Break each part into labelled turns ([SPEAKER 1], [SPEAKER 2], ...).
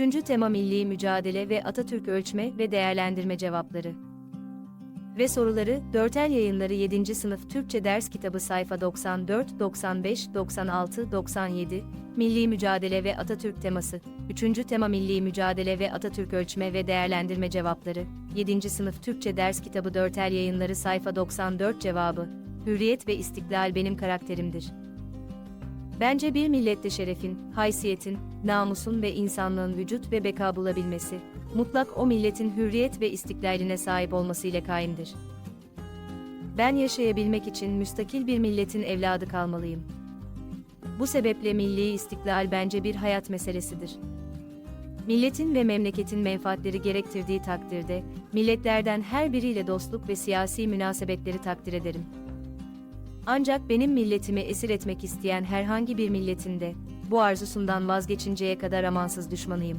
[SPEAKER 1] Üçüncü tema milli mücadele ve Atatürk ölçme ve değerlendirme cevapları. Ve soruları, Dörtel Yayınları 7. Sınıf Türkçe Ders Kitabı sayfa 94, 95, 96, 97, Milli Mücadele ve Atatürk teması. Üçüncü tema Milli Mücadele ve Atatürk ölçme ve değerlendirme cevapları. 7. Sınıf Türkçe Ders Kitabı Dörtel Yayınları sayfa 94 cevabı. Hürriyet ve istiklal benim karakterimdir. Bence bir millette şerefin, haysiyetin, namusun ve insanlığın vücut ve beka bulabilmesi, mutlak o milletin hürriyet ve istiklaline sahip olması ile kaimdir. Ben yaşayabilmek için müstakil bir milletin evladı kalmalıyım. Bu sebeple milli istiklal bence bir hayat meselesidir. Milletin ve memleketin menfaatleri gerektirdiği takdirde, milletlerden her biriyle dostluk ve siyasi münasebetleri takdir ederim. Ancak benim milletimi esir etmek isteyen herhangi bir milletinde, bu arzusundan vazgeçinceye kadar amansız düşmanıyım.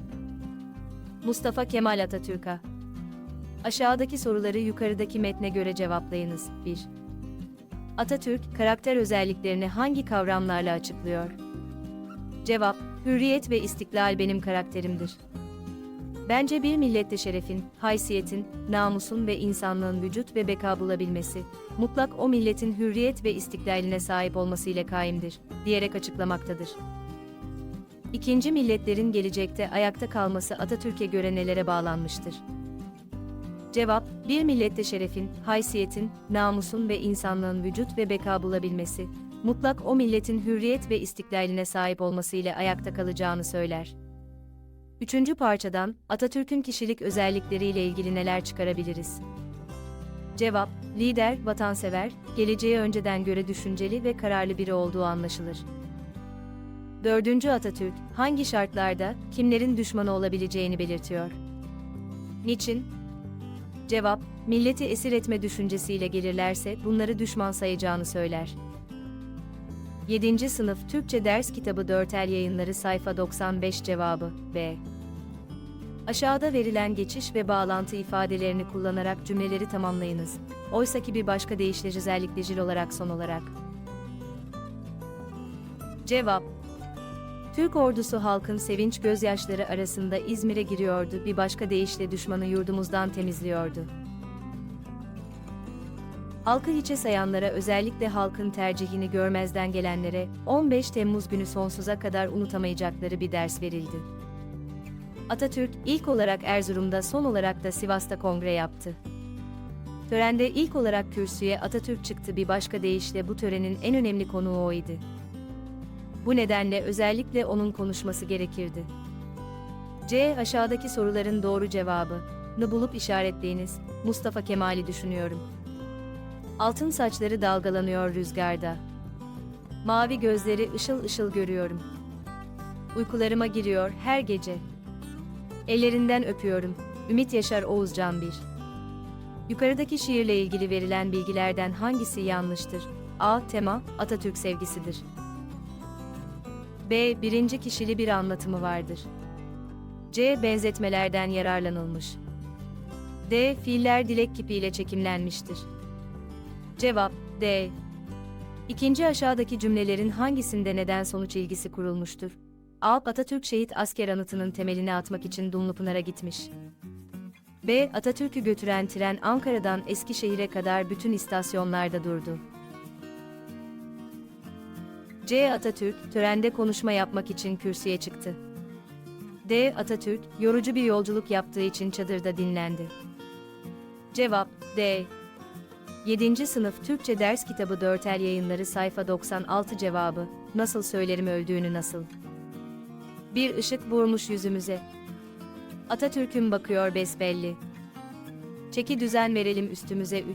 [SPEAKER 1] Mustafa Kemal Atatürk'a Aşağıdaki soruları yukarıdaki metne göre cevaplayınız. 1. Atatürk, karakter özelliklerini hangi kavramlarla açıklıyor? Cevap, hürriyet ve istiklal benim karakterimdir. Bence bir millette şerefin, haysiyetin, namusun ve insanlığın vücut ve beka bulabilmesi, mutlak o milletin hürriyet ve istiklaline sahip olması ile kaimdir, diyerek açıklamaktadır. İkinci milletlerin gelecekte ayakta kalması Atatürk'e göre nelere bağlanmıştır? Cevap, bir millette şerefin, haysiyetin, namusun ve insanlığın vücut ve beka bulabilmesi, mutlak o milletin hürriyet ve istiklaline sahip olması ile ayakta kalacağını söyler. Üçüncü parçadan, Atatürk'ün kişilik özellikleriyle ilgili neler çıkarabiliriz? Cevap, lider, vatansever, geleceğe önceden göre düşünceli ve kararlı biri olduğu anlaşılır. Dördüncü Atatürk, hangi şartlarda, kimlerin düşmanı olabileceğini belirtiyor. Niçin? Cevap, milleti esir etme düşüncesiyle gelirlerse bunları düşman sayacağını söyler. 7. Sınıf Türkçe Ders Kitabı Dörtel Yayınları sayfa 95 cevabı B. Aşağıda verilen geçiş ve bağlantı ifadelerini kullanarak cümleleri tamamlayınız. Oysaki bir başka deyişle özellikle jil olarak son olarak. Cevap Türk ordusu halkın sevinç gözyaşları arasında İzmir'e giriyordu, bir başka deyişle düşmanı yurdumuzdan temizliyordu. Halkı hiçe sayanlara özellikle halkın tercihini görmezden gelenlere 15 Temmuz günü sonsuza kadar unutamayacakları bir ders verildi. Atatürk ilk olarak Erzurum'da son olarak da Sivas'ta kongre yaptı. Törende ilk olarak kürsüye Atatürk çıktı bir başka deyişle bu törenin en önemli konuğu oydu. Bu nedenle özellikle onun konuşması gerekirdi. C. Aşağıdaki soruların doğru cevabını bulup işaretleyiniz. Mustafa Kemal'i düşünüyorum. Altın saçları dalgalanıyor rüzgarda. Mavi gözleri ışıl ışıl görüyorum. Uykularıma giriyor her gece. Ellerinden öpüyorum. Ümit Yaşar Oğuzcan 1. Yukarıdaki şiirle ilgili verilen bilgilerden hangisi yanlıştır? A. Tema, Atatürk sevgisidir. B. Birinci kişili bir anlatımı vardır. C. Benzetmelerden yararlanılmış. D. Fiiller dilek kipiyle çekimlenmiştir. Cevap D. İkinci aşağıdaki cümlelerin hangisinde neden sonuç ilgisi kurulmuştur? A. Atatürk şehit asker anıtının temelini atmak için Dumlupınar'a gitmiş. B. Atatürk'ü götüren tren Ankara'dan Eskişehir'e kadar bütün istasyonlarda durdu. C. Atatürk, törende konuşma yapmak için kürsüye çıktı. D. Atatürk, yorucu bir yolculuk yaptığı için çadırda dinlendi. Cevap D. 7. Sınıf Türkçe Ders Kitabı Dörtel Yayınları sayfa 96 cevabı, nasıl söylerim öldüğünü nasıl? Bir ışık vurmuş yüzümüze. Atatürk'üm bakıyor besbelli. Çeki düzen verelim üstümüze 3.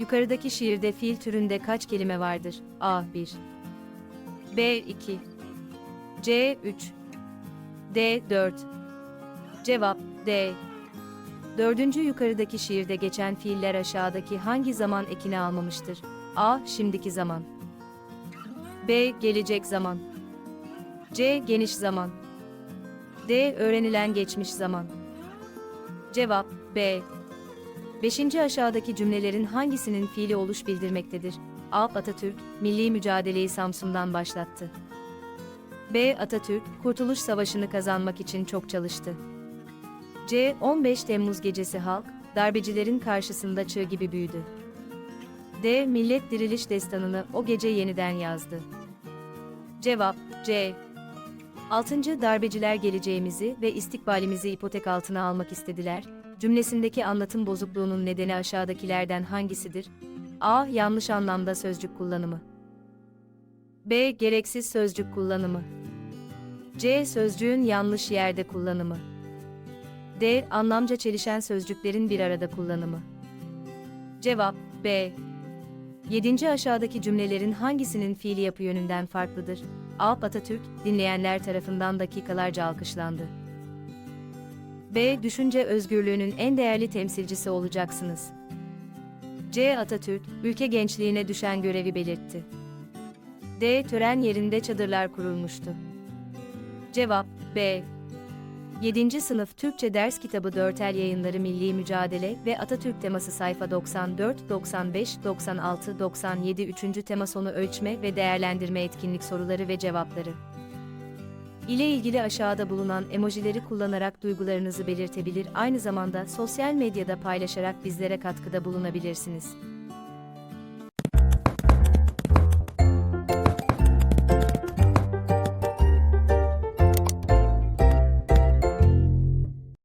[SPEAKER 1] Yukarıdaki şiirde fiil türünde kaç kelime vardır? A. 1 B. 2 C. 3 D. 4 Cevap D. Dördüncü yukarıdaki şiirde geçen fiiller aşağıdaki hangi zaman ekini almamıştır? A. Şimdiki zaman. B. Gelecek zaman. C. Geniş zaman. D. Öğrenilen geçmiş zaman. Cevap B. Beşinci aşağıdaki cümlelerin hangisinin fiili oluş bildirmektedir? A. Atatürk, milli mücadeleyi Samsun'dan başlattı. B. Atatürk, Kurtuluş Savaşı'nı kazanmak için çok çalıştı. C. 15 Temmuz gecesi halk, darbecilerin karşısında çığ gibi büyüdü. D. Millet diriliş destanını o gece yeniden yazdı. Cevap C. 6. Darbeciler geleceğimizi ve istikbalimizi ipotek altına almak istediler. Cümlesindeki anlatım bozukluğunun nedeni aşağıdakilerden hangisidir? A. Yanlış anlamda sözcük kullanımı. B. Gereksiz sözcük kullanımı. C. Sözcüğün yanlış yerde kullanımı. D. Anlamca çelişen sözcüklerin bir arada kullanımı. Cevap B. 7. aşağıdaki cümlelerin hangisinin fiili yapı yönünden farklıdır? A. Atatürk, dinleyenler tarafından dakikalarca alkışlandı. B. Düşünce özgürlüğünün en değerli temsilcisi olacaksınız. C. Atatürk, ülke gençliğine düşen görevi belirtti. D. Tören yerinde çadırlar kurulmuştu. Cevap B. 7. Sınıf Türkçe Ders Kitabı Dörtel Yayınları Milli Mücadele ve Atatürk teması sayfa 94, 95, 96, 97 3. tema sonu ölçme ve değerlendirme etkinlik soruları ve cevapları. ile ilgili aşağıda bulunan emojileri kullanarak duygularınızı belirtebilir aynı zamanda sosyal medyada paylaşarak bizlere katkıda bulunabilirsiniz.